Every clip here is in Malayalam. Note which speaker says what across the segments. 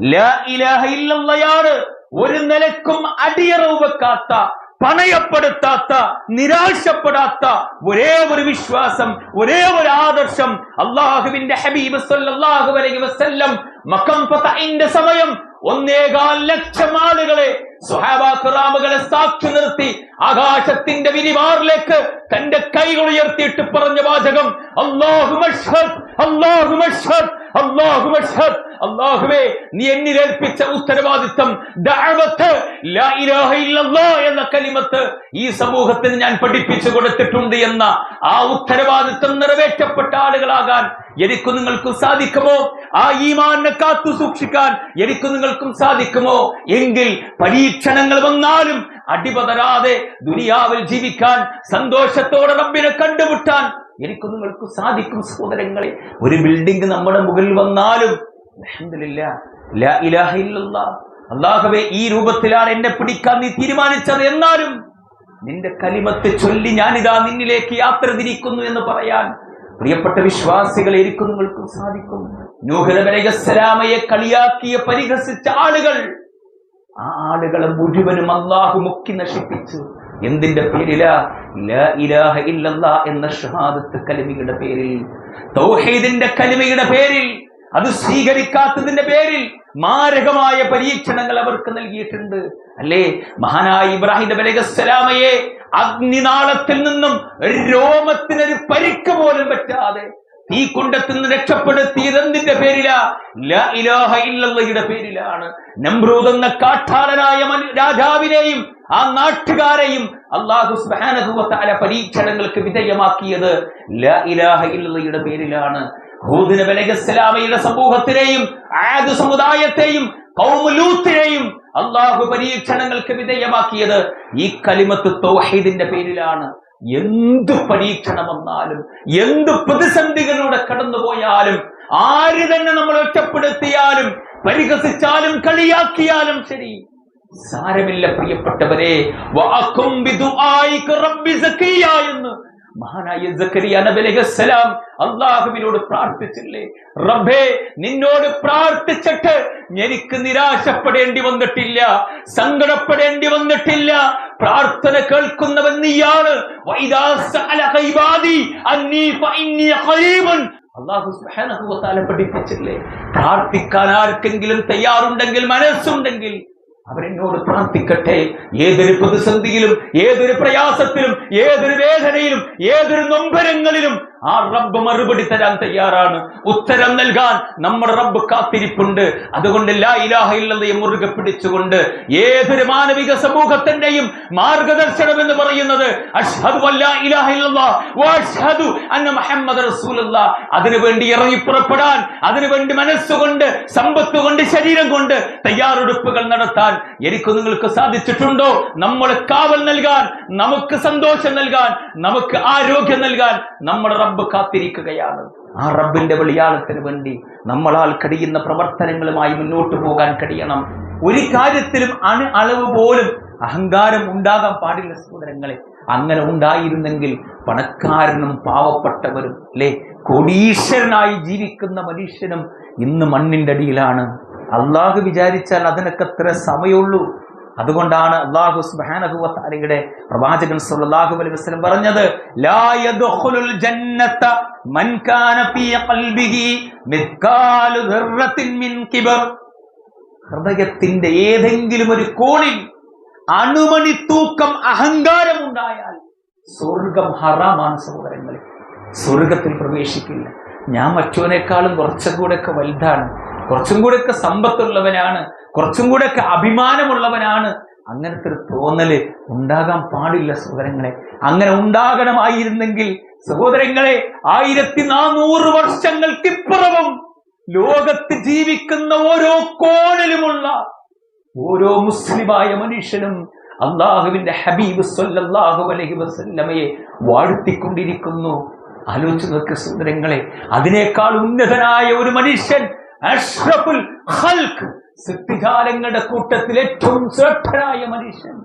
Speaker 1: ഇല്ലല്ലയാണ്. ഒരു നിലക്കും അടിയറവ് വെക്കാത്ത പണയപ്പെടുത്താത്ത നിരാശപ്പെടാത്ത ഒരേ ഒരു വിശ്വാസം ഒരേ ഒരു ആദർശം അള്ളാഹുവിന്റെ ഹബീബ് സല്ലല്ലാഹു അലൈഹി വസല്ലം മക്കം ഫതഹിന്റെ സമയം ഒന്നേകാൽ ലക്ഷം ആളുകളെ സുഹാബാക്കുറാമുകളെ സാക്ഷി നിർത്തി ആകാശത്തിന്റെ വിരിവാറിലേക്ക് തന്റെ കൈകൾ ഉയർത്തിയിട്ട് പറഞ്ഞ വാചകം അള്ളാഹു അള്ളാഹു അള്ളാഹുവേ നീ ലാ ഇലാഹ ഇല്ലല്ലാഹ് എന്ന കലിമത്ത് ഈ സമൂഹത്തിന് ഞാൻ പഠിപ്പിച്ചു കൊടുത്തിട്ടുണ്ട് എന്ന ആ ഉത്തരവാദിത്വം നിറവേറ്റപ്പെട്ട ആളുകളാകാൻ എനിക്ക് നിങ്ങൾക്കും സാധിക്കുമോ? ആ ഈമാനെ കാത്തു സൂക്ഷിക്കാൻ എനിക്ക് നിങ്ങൾക്കും സാധിക്കുമോ? എങ്കിൽ പരീക്ഷണങ്ങൾ വന്നാലും അടിപതരാതെ ദുനിയാവിൽ ജീവിക്കാൻ സന്തോഷത്തോടെ റബ്ബിനെ കണ്ടുമുട്ടാൻ എനിക്കും നിങ്ങൾക്ക് സാധിക്കും സഹോദരങ്ങളെ. ഒരു ബിൽഡിംഗ് നമ്മുടെ മുകളിൽ വന്നാലും. അല്ലാഹുവേ ഈ രൂപത്തിലാണ് എന്നെ പിടിക്കാൻ നീ തീരുമാനിച്ചത് എന്നാലും നിന്റെ കലിമത്ത് ചൊല്ലി ഞാനിതാ നിന്നിലേക്ക് യാത്ര തിരിക്കുന്നു എന്ന് പറയാൻ പ്രിയപ്പെട്ട വിശ്വാസികളെ എനിക്കും നിങ്ങൾക്കും സാധിക്കും. നൂഹലമലയസ്സലാമയെ കളിയാക്കിയ പരിഹസിച്ച ആളുകൾ ആ ആളുകളെ മുഴുവനും അള്ളാഹു മുക്കി നശിപ്പിച്ചു. എന്തിന്റെ പേരിലാ? ഇലാഹ എന്ന ഷഹാദത്ത് കലിമയുടെ പേരിൽ. തൗഹീദിന്റെ കലിമയുടെ പേരിൽ. അത് സ്വീകരിക്കാത്തതിന്റെ പേരിൽ മാരകമായ പരീക്ഷണങ്ങൾ അവർക്ക് നൽകിയിട്ടുണ്ട്. അല്ലേ? മഹാനായ ഇബ്രാഹിം നബി അലൈഹിസ്സലാമയെ അഗ്നിനാളത്തിൽ നിന്നും രോമത്തിനൊരു പരിക്ക് പോലും പറ്റാതെ ഈ കുണ്ടത്തിൽ നിന്ന് രക്ഷപ്പെടുത്തിയത് എന്തിന്റെ പേരിലാ? ഇലാഹ ഇല്ലല്ലയുടെ പേരിലാണ്. നമ്രൂദ് എന്ന കാട്ടാളനായ രാജാവിനെയും ആ നാട്ടുകാരെയും അള്ളാഹു സുബ്ഹാനഹു തആല പരീക്ഷണങ്ങൾക്ക് വിധേയമാക്കിയത്. ലാ ഇലാഹ ഇല്ലല്ലയുടെ പേരിലാണ്. ഹൂദ് ബലഗസ്ലാമയുടെ സമൂഹത്തിനെയും ആദ് സമുദായത്തെയും കൗമുലൂത്തിനെയും അള്ളാഹു പരീക്ഷണങ്ങൾക്ക് വിധേയമാക്കിയത് ഈ കലിമത്ത് തൗഹീദിന്റെ പേരിലാണ്. എന്ത് പരീക്ഷണം വന്നാലും എന്ത് പ്രതിസന്ധികളിലൂടെ കടന്നുപോയാലും ആര് തന്നെ നമ്മൾ ഒറ്റപ്പെടുത്തിയാലും പരിഹസിച്ചാലും കളിയാക്കിയാലും ശരി. സാരമില്ല പ്രിയപ്പെട്ടവരെ. എന്ന് മഹാനായ സക്കരിയ നബി അലൈഹിസ്സലാം അള്ളാഹുവിനോട് പ്രാർത്ഥിച്ചില്ലേ? റബ്ബേ നിന്നോട് പ്രാർത്ഥിച്ചിട്ട് എനിക്ക് നിരാശപ്പെടേണ്ടി വന്നിട്ടില്ല സങ്കടപ്പെടേണ്ടി വന്നിട്ടില്ല. പ്രാർത്ഥന കേൾക്കുന്നവൻ നീയാണ്. അള്ളാഹു പഠിപ്പിച്ചില്ലേ? പ്രാർത്ഥിക്കാൻ ആർക്കെങ്കിലും തയ്യാറുണ്ടെങ്കിൽ മനസ്സുണ്ടെങ്കിൽ അവരെന്നോട് പ്രാർത്ഥിക്കട്ടെ. ഏതൊരു പ്രതിസന്ധിയിലും ഏതൊരു പ്രയാസത്തിലും ഏതൊരു വേദനയിലും ഏതൊരു നൊമ്പരങ്ങളിലും ആ റബ്ബ് മറുപടി തരാൻ തയ്യാറാണ്. ഉത്തരം നൽകാൻ നമ്മുടെ റബ്ബ് കാത്തിരിപ്പുണ്ട്. അതുകൊണ്ട് ലാ ഇലാഹ ഇല്ലതയെ മുറുകെ പിടിച്ചുകൊണ്ട് ഏതൊരു മാനവിക സമൂഹത്തിന്റെയും മാർഗദർശനം എന്ന് പറയുന്നത് അഷ്ഹദു അല്ലാ ഇലാഹ ഇല്ലല്ലാഹ് വ അഷ്ഹദു അന്ന മുഹമ്മദ് റസൂലുള്ളാഹ് അതിനു വേണ്ടി ഇറങ്ങി പുറപ്പെടാൻ അതിനു വേണ്ടി മനസ്സുകൊണ്ട് സമ്പത്ത് കൊണ്ട് ശരീരം കൊണ്ട് തയ്യാറെടുപ്പുകൾ നടത്താൻ എനിക്ക് നിങ്ങൾക്ക് സാധിച്ചിട്ടുണ്ടോ? നമ്മൾ കാവൽ നൽകാൻ നമുക്ക് സന്തോഷം നൽകാൻ നമുക്ക് ആരോഗ്യം നൽകാൻ നമ്മുടെ റബ്ബ് കാത്തിരിക്കുകയാണ്. ആ റബ്ബിന്റെ വെളിയാളത്തിന് വേണ്ടി നമ്മളാൽ കഴിയുന്ന പ്രവർത്തനങ്ങളുമായി മുന്നോട്ട് പോകാൻ കഴിയണം. ഒരു കാര്യത്തിലും അണു അളവ് പോലും അഹങ്കാരം ഉണ്ടാകാൻ പാടില്ല സഹോദരങ്ങളെ. അങ്ങനെ ഉണ്ടായിരുന്നെങ്കിൽ പണക്കാരനും പാവപ്പെട്ടവരും അല്ലെ? കോടീശ്വരനായി ജീവിക്കുന്ന മനുഷ്യനും ഇന്ന് മണ്ണിന്റെ അടിയിലാണ്. അള്ളാഹു വിചാരിച്ചാൽ അതിനൊക്കെ അത്ര സമയമുള്ളൂ. അതുകൊണ്ടാണ് അള്ളാഹു തആലയുടെ പ്രവാചകൻ സല്ലല്ലാഹു അലൈഹി വസല്ലം പറഞ്ഞത് ലാ യദ്ഖുലുൽ ജന്നത മൻ കാന ഫീ ഖൽബിഹി മിത്കാലു ദർറത്തിൻ മിൻ കിബർ. ഹൃദയത്തിന്റെ ഏതെങ്കിലും ഒരു കോണിൽ അണുമണി തൂക്കം അഹങ്കാരം ഉണ്ടായാൽ സ്വർഗം ഹറാമാണ് സഹോദരങ്ങളെ. സ്വർഗത്തിൽ പ്രവേശിക്കില്ല. ഞാൻ മറ്റവനേക്കാളും കുറച്ചും കൂടെയൊക്കെ വലുതാണ് കുറച്ചും കൂടെയൊക്കെ സമ്പത്തുള്ളവനാണ്. കുറച്ചും കൂടെ ഒക്കെ അഭിമാനമുള്ളവനാണ്. അങ്ങനത്തെ ഒരു തോന്നൽ ഉണ്ടാകാൻ പാടില്ല സഹോദരങ്ങളെ. അങ്ങനെ ഉണ്ടാകണമായിരുന്നെങ്കിൽ സഹോദരങ്ങളെ ആയിരത്തി നാനൂറ് വർഷങ്ങൾക്കിപ്പുറവും ലോകത്ത് ജീവിക്കുന്ന ഓരോ കോണിലുമുള്ള ഓരോ മുസ്ലിമായ മനുഷ്യനും അള്ളാഹുവിന്റെ ഹബീബ് സൊല്ലാഹു അലഹി വസല്ലമയെ വാഴ്ത്തിക്കൊണ്ടിരിക്കുന്നു. ആലോചിച്ച് നോക്കിയ സുന്ദരങ്ങളെ അതിനേക്കാൾ ഉന്നതനായ ഒരു മനുഷ്യൻ അഷ്റഫുൽ ഖൽഖ്. സൃഷ്ടിജാലങ്ങളുടെ കൂട്ടത്തിൽ ഏറ്റവും ശ്രദ്ധനായ മനുഷ്യൻ.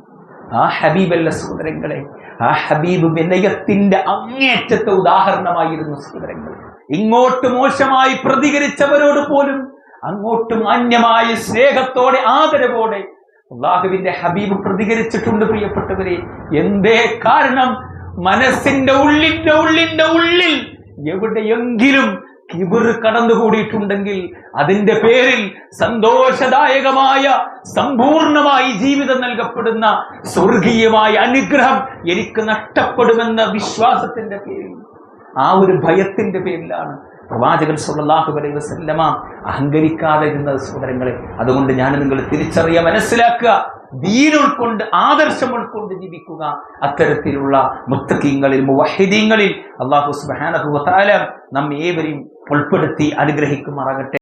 Speaker 1: ആ ഹബീബല്ല സഹോദരങ്ങളെ ആ ഹബീബ് വിനയത്തിന്റെ അങ്ങേറ്റത്തെ ഉദാഹരണമായിരുന്നു സഹോദരങ്ങൾ. ഇങ്ങോട്ട് മോശമായി പ്രതികരിച്ചവരോട് പോലും അങ്ങോട്ടും അന്യമായ സ്നേഹത്തോടെ ആദരവോടെ അള്ളാഹുവിന്റെ ഹബീബ് പ്രതികരിച്ചിട്ടുണ്ട് പ്രിയപ്പെട്ടവരെ. എന്തേ കാരണം? മനസ്സിന്റെ ഉള്ളിന്റെ ഉള്ളിന്റെ ഉള്ളിൽ എവിടെയെങ്കിലും കിബിർ കടന്നുകൂടിയിട്ടുണ്ടെങ്കിൽ അതിന്റെ പേരിൽ സന്തോഷദായകമായ സമ്പൂർണമായി ജീവിതം നൽകപ്പെടുന്ന സ്വർഗീയമായ അനുഗ്രഹം എനിക്ക് നഷ്ടപ്പെടുമെന്ന വിശ്വാസത്തിന്റെ പേരിൽ ആ ഒരു ഭയത്തിന്റെ പേരിലാണ് പ്രവാചകൻ സല്ലല്ലാഹു അലൈഹി വസല്ലമ അഹങ്കരിക്കാതെ ഇരുന്നത് സഹോദരങ്ങളെ. അതുകൊണ്ട് ഞാൻ നിങ്ങൾ തിരിച്ചറിയ മനസ്സിലാക്കുക. ദീൻ ഉൾക്കൊണ്ട് ആദർശം ഉൾക്കൊണ്ട് ജീവിക്കുക. അത്തരത്തിലുള്ള മുത്തക്കീങ്ങളിൽ മുവഹിദീങ്ങളിൽ അള്ളാഹു സുബ്ഹാനഹു വതആല നമ്മെ ഏവരെയും ഉൾപ്പെടുത്തി അനുഗ്രഹിക്കുമാറാകട്ടെ.